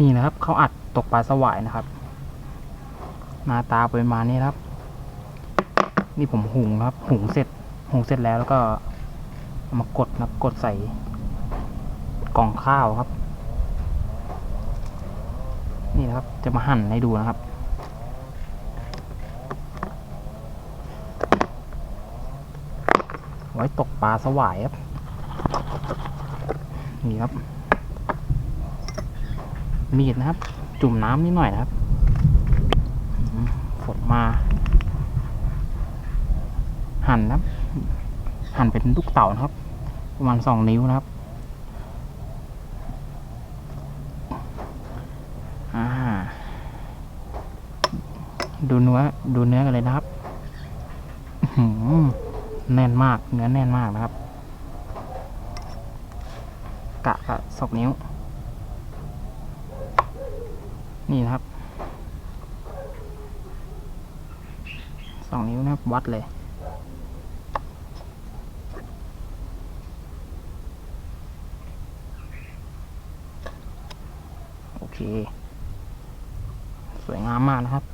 นี่นะครับเขาอัดตกปลาสวายนะครับ หน้าตาประมาณนี้ครับ นี่ผมหุงครับหุงเสร็จหุงเสร็จแล้วแล้วก็เอามากดนะกดใส่กล่องข้าวครับ นี่นะครับจะมาหั่นให้ดูนะครับไว้ตกปลาสวายครับ นี่ครับ มีดนะครับ จุ่มน้ำนิดหน่อยนะครับฝดมา หั่นนะครับ หั่นเป็นลูกเต่านะครับ ประมาณสองนิ้วนะครับดูเนื้อดูเนื้อกันเลยนะครับแน่นมาก เนื้อแน่นมากนะครับ กะกะสองนิ้ว นี่นะครับสองนิ้วนะครับวัดเลย โอเค สวยงามมากนะครับ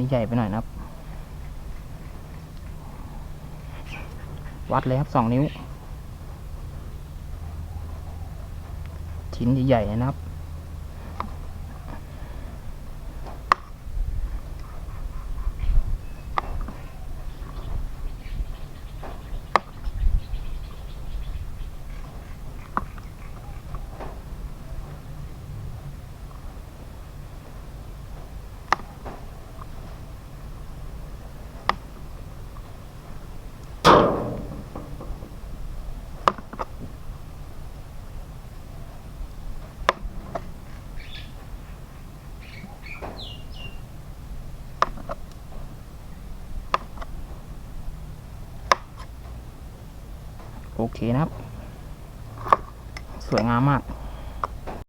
นี่ใหญ่ไปหน่อยนะครับ วัดเลยครับสองนิ้ว ชิ้นใหญ่ๆนะครับ โอเคนะครับ สวยงามมาก